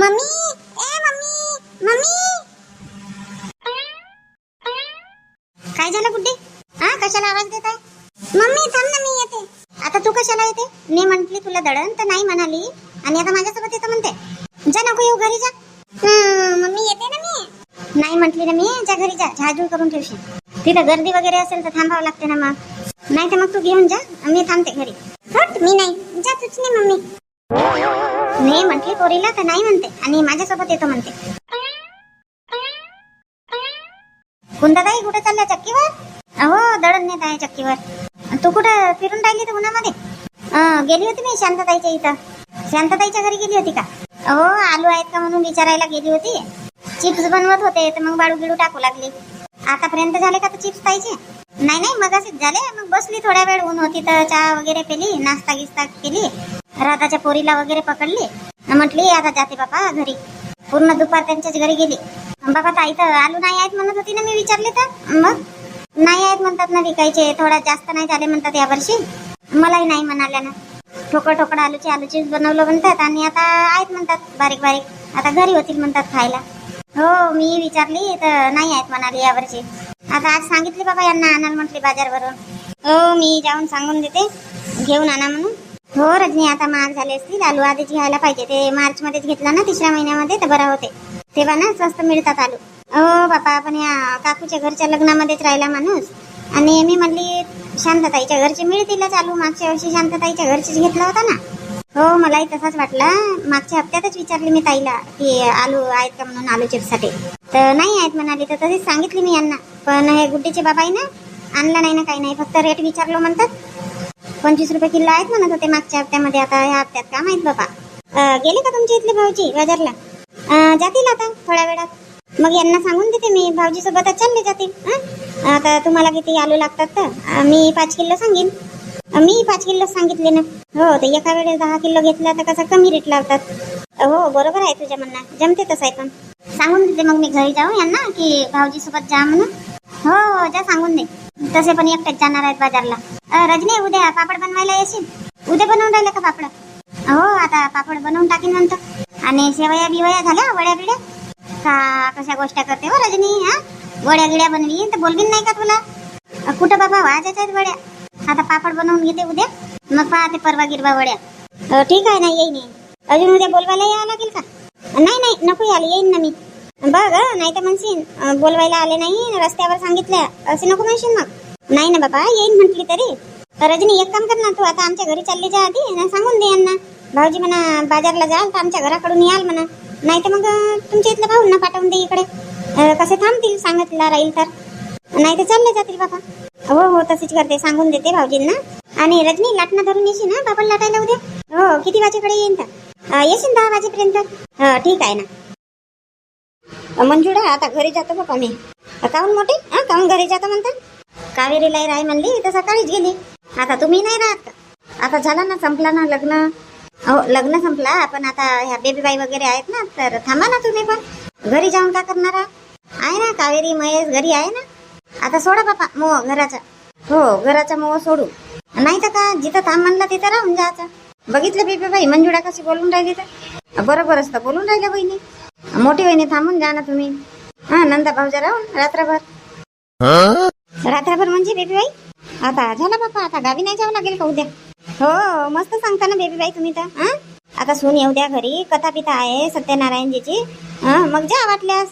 Mummy ए mummy mummy काय झालं गुड्डे हा कशाला आवाज देत आहे? मम्मी थांब ना मी येते. आता तू कशाला येते? मी म्हंटली तुला दळण तर नाही म्हणाली. आणि आता माझ्यासोबत येतं म्हणते. जा नको येऊ घरी जा. मम्मी येते ना मी? नाही म्हंटली ना मी. जा घरी जा. झाडझूड करून ठेवशील. तिथं गर्दी वगैरे असेल तर थांबावं लागते ना मग. नाही तर मग तू घेऊन जा. मी थांबते घरी. मी नाही. जा तूच नाही मम्मी. नाही म्हटली पोरीला तर नाही म्हणते आणि माझ्यासोबत येतो म्हणते. कुंदाताई कुठे चालल्या चक्कीवर? हो दळण नेत आहे चक्कीवर. तू कुठं फिरून राहिली तर उन्हामध्ये? गेली होती मी शांतताईच्या इथं. शांतताईच्या घरी गेली होती का? हो आलू आहेत का म्हणून विचारायला गेली होती. चिप्स बनवत होते तर मग बाळू गिळू टाकू लागली. आतापर्यंत झाले का तर चिप्स पाहिजे? नाही नाही मग झाले. मग बसली थोड्या वेळ ऊन होती तर चहा वगैरे पेली नाश्ता गिस्ता केली. राधाच्या पोरीला वगैरे पकडली. म्हटली आता जाते बापा घरी. पूर्ण दुपार त्यांच्याच घरी गेली. बाबा ताई तर आलू नाही आहेत म्हणत होती ना मी विचारले तर. मग? नाही आहेत म्हणतात ना विकायचे थोडा जास्त नाही झाले म्हणतात यावर्षी मलाही नाही म्हणाल्या ना. ठोकळ ठोकळ आलूचे आलूचे बनवलं म्हणतात आणि आता आहेत म्हणतात बारीक बारीक. आता घरी होतील म्हणतात खायला. हो मी विचारली तर नाही आहेत म्हणाली यावर्षी आता आज सांगितले बाबा यांना आणाल म्हटले बाजारवरून. हो मी जाऊन सांगून देते. घेऊन आणा म्हणून. हो रजनी आता महाग झाले असतील आलू आधीच घ्यायला पाहिजे. ते मार्च मध्येच घेतला ना तिसऱ्या महिन्यामध्ये तर बरा होते. तेव्हा ना स्वस्त मिळतात आलू. हो बापा आपण या काकूच्या घरच्या लग्नामध्येच राहिला माणूस. आणि मी म्हणली शांतताईच्या घरचे मिळतीलच आलू. मागच्या वर्षी शांतताईच्या घरचीच घेतला होता ना. हो मलाही तसाच वाटला. मागच्या हप्त्यातच विचारली मी ताईला की आलू आहेत का म्हणून आलू चिप्ससाठी. तर नाही आहेत म्हणाली तर तशीच सांगितली मी यांना. पण हे गुड्डीचे बाबा आहे ना आणला नाही ना काही नाही. फक्त रेट विचारलो म्हणतात. पंचवीस रुपये किलो आहेत म्हणत होते मागच्या हप्त्यामध्ये. आता ह्या हप्त्यात का माहीत बाबा? गेले का तुमचे इथले भाऊजी बाजारला? जातील आता थोड्या वेळात. मग यांना सांगून देते मी भाऊजी सोबतच चालले जातील. आता तुम्हाला किती आलू लागतात तर? मी पाच किलो सांगेन. मी पाच किलो सांगितले ना? हो तर एका वेळेस दहा किलो घेतला तर कसा कमी रेट लावतात? हो बरोबर आहे तुझ्या म्हणणं जमते तसं आहे पण. सांगून देते मग मी घरी जाऊ यांना की भाऊजी सोबत जा म्हणून. हो हो जा सांगून दे. तसे पण एकट्याच जाणार आहेत बाजारला. रजनी उद्या पापड बनवायला येशील? उद्या बनवून राहिलं का पापड? हो आता पापड बनवून टाकीन म्हणतो. आणि शेवया बिवया झाल्या वड्या बिड्या का कशा गोष्टी करते हो रजनी हा? वड्या गिड्या बनवी तर बोलवीन नाही का तुला? कुठं बाबा वाजायच्या आहेत वड्या? आता पापड बनवून घेते उद्या. मग पाहते परवा गिरवा वड्या. ठीक आहे ना येईन अजून उद्या बोलवायला यावं लागेल का? नाही नाही नको यायला येईन ना मी. बघ नाही तर म्हणशील बोलवायला आले नाही रस्त्यावर सांगितलं असे नको म्हणशील मग. नाही ना बाबा येईन म्हटली तरी. रजनी एक काम कर ना तू आता आमच्या घरी चालली जा आधी ना सांगून दे यांना. भाऊजी म्हणा बाजारला जाल तर आमच्या घराकडून याल म्हणा. नाही तर मग तुमच्या इथल्या भाऊंना पाठवून दे इकडे. कसे थांबतील सांगितलं राहील तर. नाही तर चालले जातील बाबा. हो हो तशीच करते सांगून देते भाऊजींना. आणि रजनी लाटणा धरून येशील ना बाबा लाटायला उद्या? हो किती वाजेकडे येईन तर? येशील दहा वाजेपर्यंत? हा ठीक आहे ना. मंजुळा आता घरी जातो बाबा मी काहून मोठे? हा काहून घरी जातो म्हणता? कावेरीला राय म्हणली तर सकाळीच गेली. आता तुम्ही नाही राहत. का आता झाला ना संपला ना लग्न. हो लग्न संपला पण आता ह्या बेबीबाई वगैरे आहेत ना तर थांबा ना तुम्ही पण. घरी जाऊन का करणार आहे ना कावेरी महेश घरी आहे ना? आता सोडा बापा मोह घराचा. हो घराचा मोह सोडू. नाही तर का जिथं थांब म्हणलं तिथं राहून जायचं. बघितलं बेबीबाई मंजुळा कशी बोलून राहिली तर? बरोबर असतं बोलून राहिल्या बहिणी. मोठी बहिणी थांबून जा ना तुम्ही. हा नंदा भाऊजा राहून रात्रभर. रात्रभर म्हणजे बेबीबाई? आता झाला बापा आता गावी नाही जावं लागेल का उद्या? हो मस्त सांगता ना बेबीबाई तुम्ही तर हां? आता सून येऊ द्या घरी कथा पिता आहे सत्यनारायणजीची हां? मग जा वाटल्यास.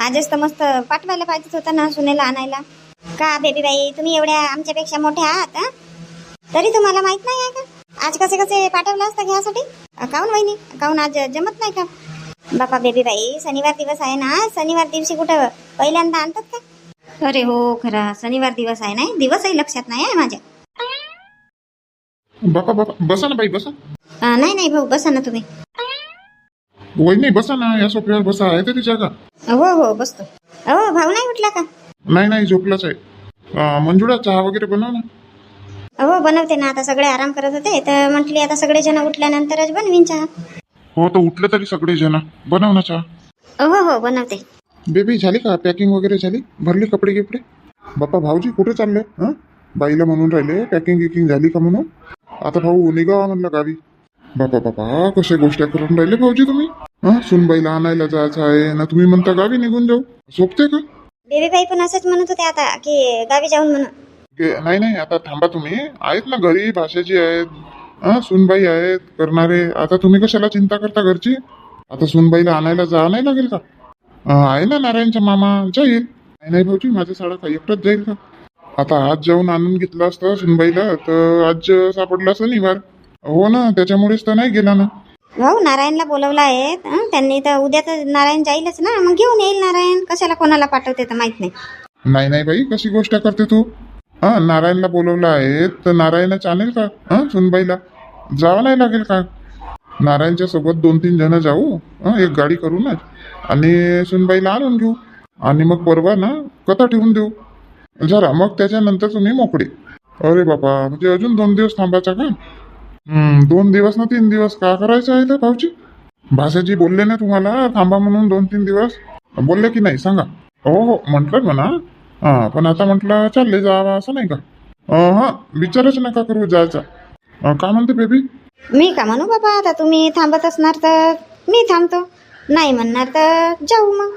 आजच तर मस्त पाठवायला पाहिजेच होतं ना सुनेला आणायला. का बेबीबाई तुम्ही एवढ्या आमच्यापेक्षा मोठ्या आहात तरी तुम्हाला माहीत नाही आहे का? आज कसे कसे पाठवलं असतं घ्यासाठी? काऊन काहून वहिनी? काहून आज जमत नाही का? बापा बेबीबाई शनिवार दिवस आहे ना शनिवार दिवशी कुठं पहिल्यांदा आणतात का? अरे हो खरा. शनिवार दिवस आहे नाही? दिवसही लक्षात नाही आहे माझ्या. बापा बापा बसा ना बाई बसा. अ, नाही नाही भाऊ बसा ना तुम्ही. वहिनी बसा ना या सोफ्यावर बसा. आहे तरी जागा हो हो बसतो. हो भाऊ नाही उठला का? नाही नाही झोपलाच आहे. अं, मंजुळा चहा वगैरे बनव ना. हो बनवते ना. आता सगळे आराम करत होते तर म्हटली आता सगळे जण उठल्यानंतरच बनवीन चहा. हो तर उठले तरी सगळे जण बनव ना चहा. हो हो बनवते. बेबी झाली का? पॅकिंग वगैरे झाली? भरली कपडे गिपडे? बापा भाऊजी कुठे चालले? हं? बाईला म्हणून राहिले पॅकिंग गिकिंग झाली का म्हणून? आता भाऊ निघावा म्हणलं गावी. बापा बापा कशा गोष्टी करून राहिले भाऊजी तुम्ही? हा? सुनबाईला आणायला जायचं आहे. ना तुम्ही म्हणता गावी निघून जाऊ. सोपते का? बेबीबाई पण असंच म्हणत होते आता की गावी जाऊन म्हणून. नाही नाही आता थांबा तुम्ही. आहेत ना घरी भाषाची आहेत. हा? सुनबाई आहेत करणारे. आता तुम्ही कशाला चिंता करता घरची? आता सुनबाईला आणायला जा नाही लागेल का? आहे ना नारायणचा मामा जाईल नाही नाही भाऊजी माझा साडा काही एकटाच जाईल का? आता आज जाऊन आणून घेतलं असतं सुनबाईला तर आज सापडलं असतं निवार. हो ना त्याच्यामुळेच तर नाही गेला ना. भाऊ नारायणला बोलवलं आहे हं, त्यांनी तर उद्या तर नारायण जाईलच ना. मग घेऊन येईल नारायण. कशाला कोणाला पाठवते तर माहीत नाही. नाही नाही बाई कशी गोष्ट करते तू? हा नारायणला बोलवलं आहे तर नारायणच आणेल का? हा सुनबाईला? जावं नाही लागेल का? नारायणच्या सोबत दोन तीन जण जाऊ. हं, एक गाडी करूनच आणि सुनबाईला आणून घेऊ. आणि मग परवा ना कथा ठेवून देऊ. जरा मग त्याच्यानंतर तुम्ही मोकळे. अरे बापा म्हणजे अजून दोन दिवस थांबायचा का? दोन दिवस ना तीन दिवस. का करायचं आहे तर भाऊजी? भाषाजी बोलले ना तुम्हाला थांबा म्हणून दोन तीन दिवस. बोलले की नाही सांगा. हो हो म्हटलं म्हणा. हां पण आता म्हटलं चालले जावा असं नाही का? हां विचारच नका करू जायचा. का म्हणते बेबी? मी का म्हणू बाबा आता तुम्ही थांबत असणार तर मी थांबतो. नाही म्हणणार तर जाऊ मग.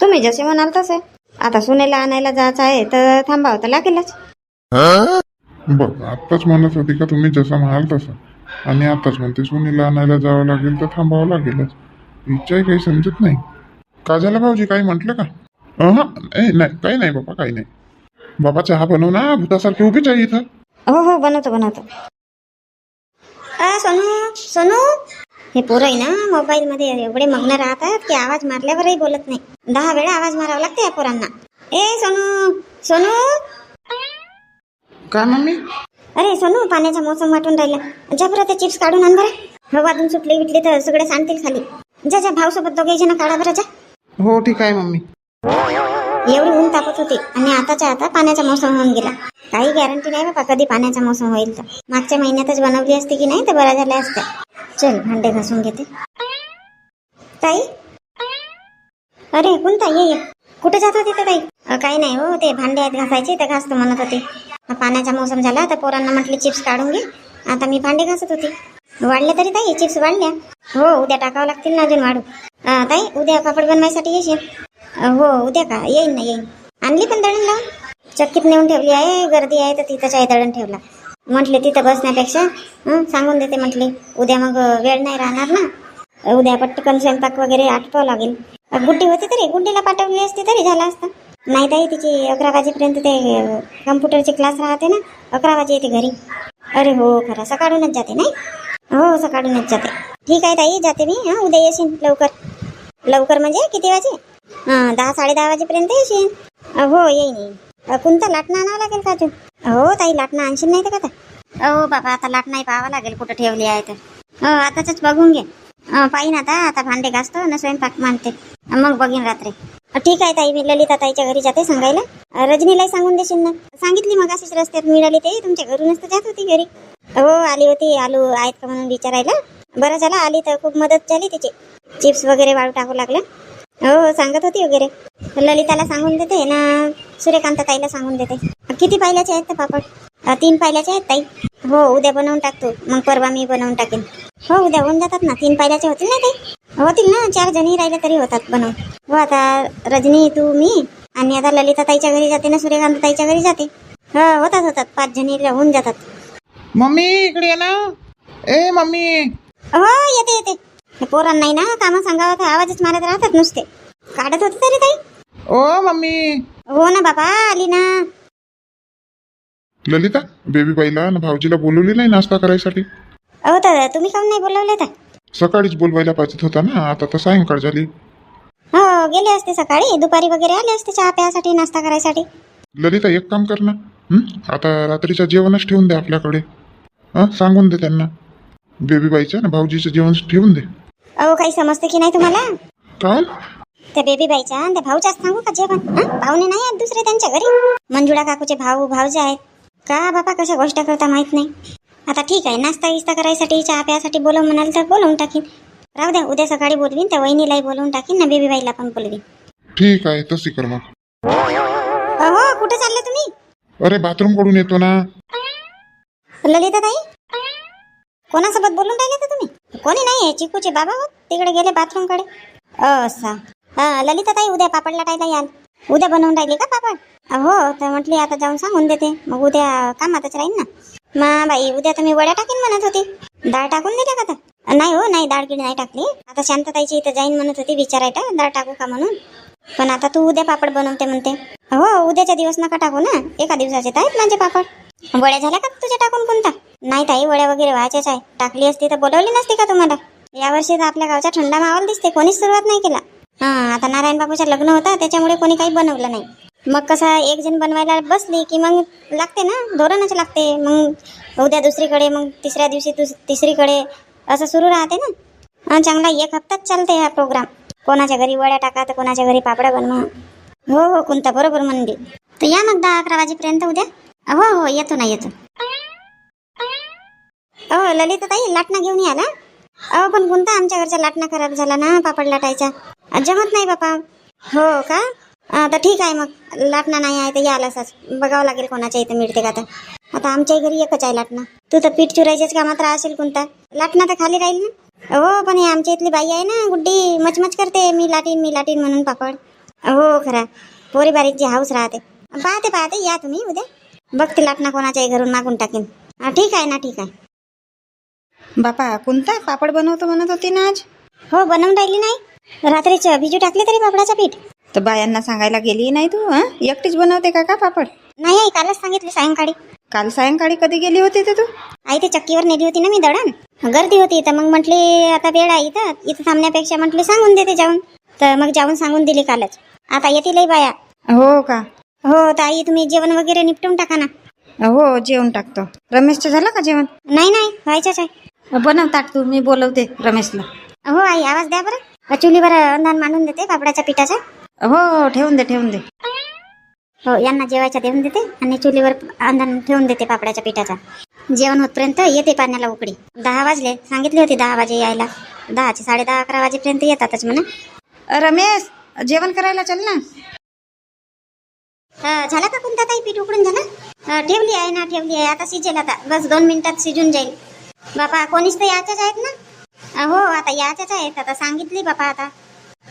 तुम्ही जसे म्हणाल तसे. आता सुनेला आणायला जायचं आहे तर थांबावं तर लागेलच. बघ आत्ताच म्हणत होती का तुम्ही जसं म्हणाल तसं. आणि आत्ताच म्हणते सुनीला आणायला जावं लागेल तर थांबावं लागेलच. इच्छाही काही समजत नाही. का झालं भाऊजी काही म्हटलं का? नाही काही नाही बाबा काही नाही. बाबा चहा बनव ना भूतासारखी उभीच आहे इथं. हो हो बनवतो बनवतो. सोनू सोनू? हे पोरं आहे ना मोबाईल मध्ये एवढे मग्न राहतात की आवाज मारल्यावरही बोलत नाही. दहा वेळा आवाज मारावा लागते या पोरांना. ए सोनू सोनू? काय मम्मी? अरे सोनू पाण्याचा मोसम वाटून राहिला जा बरं ते चिप्स काढून आण बरं. हवा वाजून सुटली विटली तर सगळे सांडतील खाली. जा जा भाऊसोबत दोघे जण काढा बरं जा. हो ठीक आहे मम्मी. एवढी ऊन तापत होती आणि आताच्या आता पाण्याचा मौसम होऊन गेला. काही गॅरंटी नाही बाबा कधी पाण्याचा मौसम होईल तर. मागच्या महिन्यातच बनवली असते की नाही तर बऱ्या झाल्या असत्या चल भांडे घासून घेते. ताई? अरे कोणता ये ये. कुठे जात होती तर ताई? काही नाही हो ते भांडे आहेत घासायचे तर घासतो म्हणत होते. पाण्याचा मौसम झाला तर पोरांना म्हटले चिप्स काढून घे. आता मी भांडे घासत होती. वाढले तरी ताई चिप्स वाढल्या. हो उद्या टाकावं लागतील ना अजून वाढू. ताई उद्या पापड बनवायसाठी येशील? हो उद्या का? येईन ना येईन. आणली पण दळण लावून? चक्कीत नेऊन ठेवली आहे गर्दी आहे तर तिथं चाय दळण ठेवला. म्हटले तिथं बसण्यापेक्षा सांगून देते म्हटले उद्या मग वेळ नाही राहणार ना. उद्या पटकन स्वयंपाक वगैरे आटपावं लागेल. गुड्डी होती तरी गुड्डीला पाठवली असती तरी झालं असतं. नाही ताई तिची अकरा वाजेपर्यंत ते कम्प्युटरचे क्लास राहते ना अकरा वाजे येते घरी. अरे हो खरं सकाळूनच जाते नाही? हो, हो सकाळूनच जाते. ठीक आहे ताई जाते मी. हां उद्या येशील लवकर. लवकर म्हणजे किती वाजे? हां दहा साडे दहा वाजेपर्यंत येशील हो येईन येईन. कोणता लाटणं आणावं लागेल का अजून? हो ताई लाटणं आणशील नाही तर का हो बाबा आता लाटणंही पाहावं लागेल कुठं ठेवली आहे तर. हो आताच बघून घे. पाहिन आता आता भांडे घासतो ना स्वयंपाक मानते मग बघीन रात्री. ठीक आहे ताई मी ललिता ताईच्या घरी जाते सांगायला. रजनीलाही सांगून देशील ना. सांगितली मग अशीच रस्त्यात मिळाली ते. तुमच्या घरूनच तर जात होती घरी. हो आली होती. आलू आहेत का म्हणून विचारायला. बरं झालं आली तर खूप मदत झाली तिची. चिप्स वगैरे वाळू टाकू लागलं. हो, हो सांगत होती वगैरे. ललिताला सांगून देते ना. सूर्यकांत ताईला सांगून देते. किती पायल्याचे आहेत पापड? तीन पायल्याचे आहेत ताई. हो उद्या बनवून टाकतो. मग परवा मी बनवून टाकेन. हो उद्या होऊन जातात ना. तीन पाहिल्याचे होतील ना ताई? होतील ना. चार जणी राहिले तरी होतात बनवून. हो आता रजनी तू मी आणि आता ललिता ताईच्या घरी जाते ना सूर्यकांत ताईच्या घरी जाते. हो होतात होतात. पाच जणी होऊन जातात. मम्मी इकडे ये ना. ए मम्मी. हो येते येते. हे पोरांना नाही ना कामं सांगावं तर आवाजच मारत राहतात नुसते. काढत होते तरी ताई? ओ मम्मी. हो ना बाबा आली ना. ललिता बेबी बाईला आणि भाऊजीला बोलवली नाही नाश्ता करायसाठी. अहो तुम्ही काऊन नाही बोलवले तर? सकाळीच बोलवायला पाहिजे होता ना आता तर सायंकाळ झाली. हो गेले असते सकाळी. दुपारी वगैरे आले असते चहा प्यासाठी नाश्ता करायसाठी. ललिता एक काम कर ना. हं? आता रात्रीचं जेवणच ठेवून दे आपल्याकडे. हां? सांगून दे त्यांना. बेबी बाईच्या ना भाऊजीचं जेवण ठेवून दे. अहो काही समजते की नाही तुम्हाला? काय? त्या बेबी बाईच्या आणि त्या भाऊच्याच सांगू का जेवण? हं? पाहुणे नाही आहेत दुसरे त्यांच्या घरी? मंजुळा काकूचे भाऊ भाऊजे आहेत. का बापा कशा गोष्ट करता माहीत नाही? आता ठीक आहे नाश्ता गिस्ता करायसाठी चहा प्यासाठी बोलव म्हणाल तर बोलवून टाकीन. राहू द्या उद्या सकाळी बोलवीन त्या वहिनीलाही बोलवून टाकीन ना बेबी बाईला पण बोलवीन. ठीक आहे तशी कर मग. अहो कुठे चालले तुम्ही? अरे बाथरूमकडून येतो ना. ललिता ताई कोणासोबत बोलून राहिले तर तुम्ही? कोणी नाही आहे चिकूचे बाबा होत तिकडे गेले बाथरूमकडे असा. हा ललिता ताई उद्या पापड लाटायला याल. उद्या बनवून राहिली का पापड? हो तर म्हटली आता जाऊन सांगून देते. मग उद्या कामातच राहील ना. मा बाई उद्या तर मी वड्या टाकीन म्हणत होती. डाळ टाकून दिल्या का आता? नाही हो नाही डाळ गिळ नाही टाकली. आता शांतताईची इथं जाईन म्हणत होती विचारायला डाळ टाकू का म्हणून? पण आता तू उद्या पापड बनवते म्हणते. हो उद्याच्या दिवस नका टाकू ना. एका दिवसाचे तर आहेत माझे पापड. वड्या झाल्या का तुझ्या टाकून कोणता? नाही ताई वड्या वगैरे व्हायच्याच आहे. टाकली असती तर बोलवली नसती का तुम्हाला? यावर्षी तर आपल्या गावचा थंडा माहोल दिसते कोणीच सुरुवात नाही केला. हा आता नारायण बाबूचं लग्न होता त्याच्यामुळे कोणी काही बनवलं नाही. मग कसं एक जण बनवायला बसली की मग लागते ना धोरणच लागते. मग उद्या दुसरीकडे मग तिसऱ्या दिवशी तिसरीकडे. असं सुरू राहते ना. आणि चांगला एक हप्ताच चालते हा प्रोग्राम कोणाच्या घरी वड्या टाका तर कोणाच्या घरी पापड्या बनवा. हो हो कोणता बरोबर म्हणली. तर या मग दहा अकरा वाजेपर्यंत उद्या. हो हो येतो ना येतो. हो ललिता ताई लाटणा घेऊन या अहो पण कोणता आमच्या घरचा लाटणा खराब झाला ना पापड लाटायचा जमत नाही बापा. हो का? तर ठीक आहे मग. लाटणा नाही आहे तर असंच बघावं लागेल कोणाच्या इथं मिळते का तर. आता आमच्या घरी एकच आहे लाटणा. तू तर पीठ चुरायच्याच कामात राहशील कोणता? लाटणा तर खाली राहील ना? हो पण हे आमच्या इथली बाई आहे ना गुड्डी. मचमच करते. मी लाटीन मी लाटीन म्हणून पापड. हो खरा. पोरी बारीकची हाऊस राहते. पाहते पाहते. या तुम्ही उद्या. बघते लाटणा कोणाच्याही घरून मागून टाकेन. ठीक आहे ना ठीक आहे. बापा कोणता पापड बनवतो म्हणत होती ना आज? हो बनवून राहिली नाही. रात्रीच बिजू टाकले तरी पापडाचं पीठ? तर बायांना सांगायला गेली नाही तू हं? एकटीच बनवते का का पापड? नाही आई कालच सांगितले सायंकाळी. काल सायंकाळी कधी गेली होती तू? आई ते चक्कीवर नेली होती ना मी दळण. गर्दी होती तर मग म्हटली आता वेळ आहे इथं. इथं थांबण्यापेक्षा म्हटली सांगून देते जाऊन. तर मग जाऊन सांगून दिली कालच. आता येतील बाया. हो का? हो तर आई तुम्ही जेवण वगैरे निपटून टाका ना. हो जेवण टाकतो. रमेशचं झालं का जेवण? नाही नाही व्हायचंच आहे. बनव ताट तू मी बोलवते रमेशला. हो आई आवाज द्या बरं. चुलीवर अंधान मांडून देते पापडाच्या पिठाचा. हो हो ठेवून दे ठेवून दे. हो यांना जेवायचा देऊन देते आणि चुलीवर अंधान ठेवून देते पापडाच्या पिठाचा. जेवण होतपर्यंत येते पाण्याला उकडी दहा वाजले सांगितले होते दहा वाजे यायला. दहाचे साडे दहा अकरा वाजेपर्यंत येतातच म्हणा रमेश जेवण करायला चल ना. झाला का कोणता ताई पीठ उकडून झाला? ठेवली आहे ना ठेवली आहे. आता शिजेल आता. बस दोन मिनिटात शिजून जाईल. बापा कोणीच तर याच्याच आहेत ना? हो आता याच्याच आहेत. आता सांगितली बापा आता.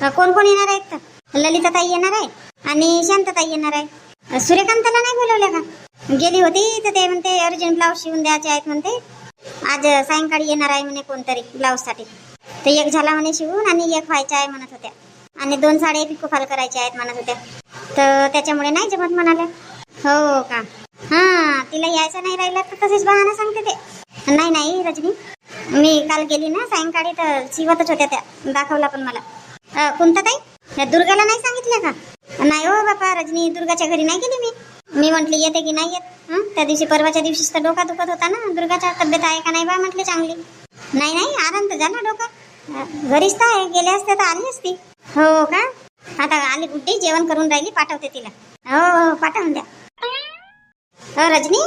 कोण कोण येणार आहेत? तर ललिताताई येणार आहे आणि शांतताई येणार आहे. सूर्यकांताला नाही बोलवलं का? गेली होती तर ते म्हणते अर्जंट ब्लाऊज शिवून द्यायचे आहेत म्हणते. आज सायंकाळी येणार आहे म्हणे कोणतरी ब्लाऊजसाठी तर एक झाला म्हणे शिवून आणि एक व्हायचा आहे म्हणत होत्या. आणि दोन साडे पिकोफाल करायच्या आहेत म्हणत होत्या. तर त्याच्यामुळे नाही जमत म्हणाल्या हो का? हा तिला यायचं नाही राहिलं तर तसेच बहाना सांगते ते. नाही नाही रजनी. मी काल गेली ना सायंकाळी तर शिवतच होत्या त्या. दाखवला पण मला. कोणता ताई? दुर्गाला नाही सांगितलं का? नाही हो बापा रजनी दुर्गाच्या घरी नाही गेली मी. मी म्हटली येते की नाही येत? त्या दिवशी परवाच्या दिवशीच तर डोका दुखत होता ना. दुर्गाच्या तब्येत आहे का नाही बा? म्हटली चांगली. नाही नाही आराम तर झाला डोका. घरीच तर आहे गेले असते तर आली असती. हो का? आता आली गुड्डी जेवण करून राहिली पाठवते तिला. हो हो पाठवून द्या. हो रजनी?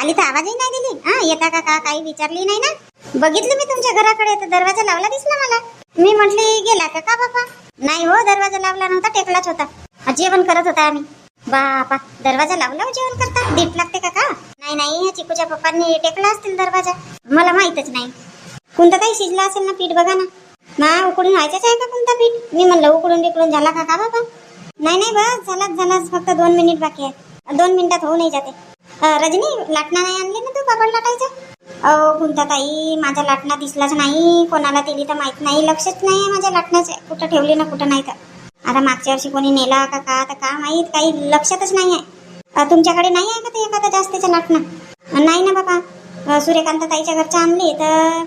आली तर आवाजही नाही दिली. हा येता का का काही विचारली नाही ना? बघितलं मी तुमच्या घराकडे तर दरवाजा लावला दिसला मला. मी म्हटली गेला का का बाबा? नाही हो दरवाजा लावला नव्हता टेकलाच होता. जेवण करत होता आम्ही. बापा दरवाजा लावला हो जेवण करता? दीट लागते का का? नाही नाही चिकूच्या पप्पांनी टेकला असतील दरवाजा. मला माहितच नाही. कोणता काही शिजला असेल ना पीठ बघा ना. मा उकडून व्हायचंच आहे का कोणता पीठ? मी म्हणलं उकडून बिकडून झाला का का बाबा? नाही नाही बस झालाच झालाच फक्त दोन मिनिट बाकी आहे दोन मिनिटात होऊनही जाते. रजनी लाटणा नाही आणली ना तू पापड लाटायचं? अहो कोणता ताई माझा लाटणा दिसलाच नाही. कोणाला दिली तर माहीत नाही. लक्षच नाही आहे माझ्या लाटण्याचे. कुठं ठेवली ना कुठं नाही तर. आता मागच्या वर्षी कोणी नेला का का तर का माहीत? काही लक्षातच नाही आहे. तुमच्याकडे नाही आहे का ते एखादा जास्तीचं लाटणं? नाही ना बाबा. सूर्यकांत ताईच्या घरच्या आणली तर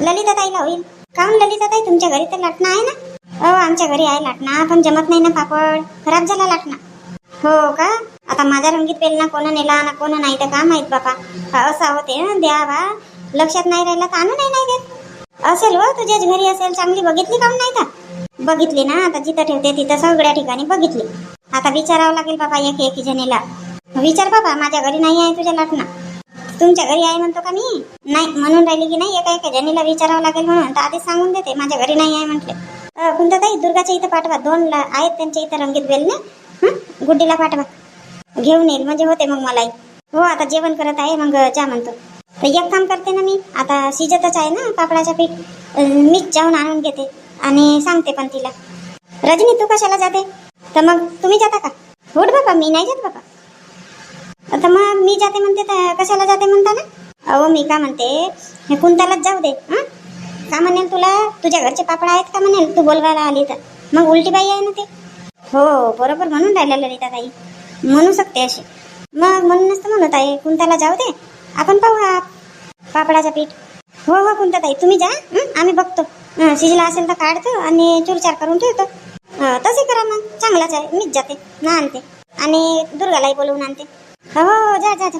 ललिता ताईला होईल. काहून ललिता ताई तुमच्या घरी तर लाटणं आहे ना? हो आमच्या घरी आहे लाटणा पण जमत नाही ना पापड. खराब झाला लाटणा. हो का? आता माझ्या रंगीत पेलना कोण नेला ना कोण नाही तर का माहीत बापा? असा होते ना द्यावा. लक्षात नाही राहिला तर आणू नाही नाही देत. असेल व तुझ्याच घरी असेल चांगली बघितली काम नाही का? बघितली ना आता जिथं ठेवते तिथं सगळ्या ठिकाणी बघितली. आता विचारावं लागेल बाबा एक एकी जणीला. विचार बाबा माझ्या घरी नाही आहे तुझ्या लाटणा. तुमच्या घरी आहे म्हणतो का मी? नाही म्हणून राहिली की नाही एका एका जणीला विचारावं लागेल म्हणून. तर आधीच सांगून देते माझ्या घरी नाही आहे म्हटले. कोणतं ताई दुर्गाच्या इथं पाठवा. दोन आहेत त्यांच्या इथं रंगीत बेलने. गुड्डीला पाठवा. घेऊन येईल. म्हणजे होते मग मलाही हो आता जेवण करत आहे मग जा म्हणतो. तर एक काम करते ना मी आता शिजतच आहे ना पापडाचं पीठ. मीच जाऊन आणून घेते आणि सांगते पण तिला. रजनी तू कशाला जाते? तर मग तुम्ही जाता का? होट बाबा मी नाही जात बाबा. तर मग मी जाते म्हणते तर कशाला जाते म्हणता ना? अहो मी का म्हणते कुंतालाच जाऊ दे हां? का म्हणेल तुला? तुझ्या घरचे पापड आहेत का म्हणेल? तू बोलवायला आली तर. मग उलटी बाई आहे ना ते. हो बरोबर म्हणून राहिल्या ललिता ताई म्हणू शकते अशी. मग म्हणूनच तर म्हणत आहे कुंताला जाऊ दे. आपण पाहू हा पापडाचं पीठ. हो हो कुंता ताई तुम्ही जा आम्ही बघतो. शिजला असेल तर काढतो आणि चुरचार करून ठेवतो. तसे करा मग. चांगलाच आहे मीच जाते ना आणते. आणि दुर्गालाही बोलवून आणते. हो हो, हो जा जा जा.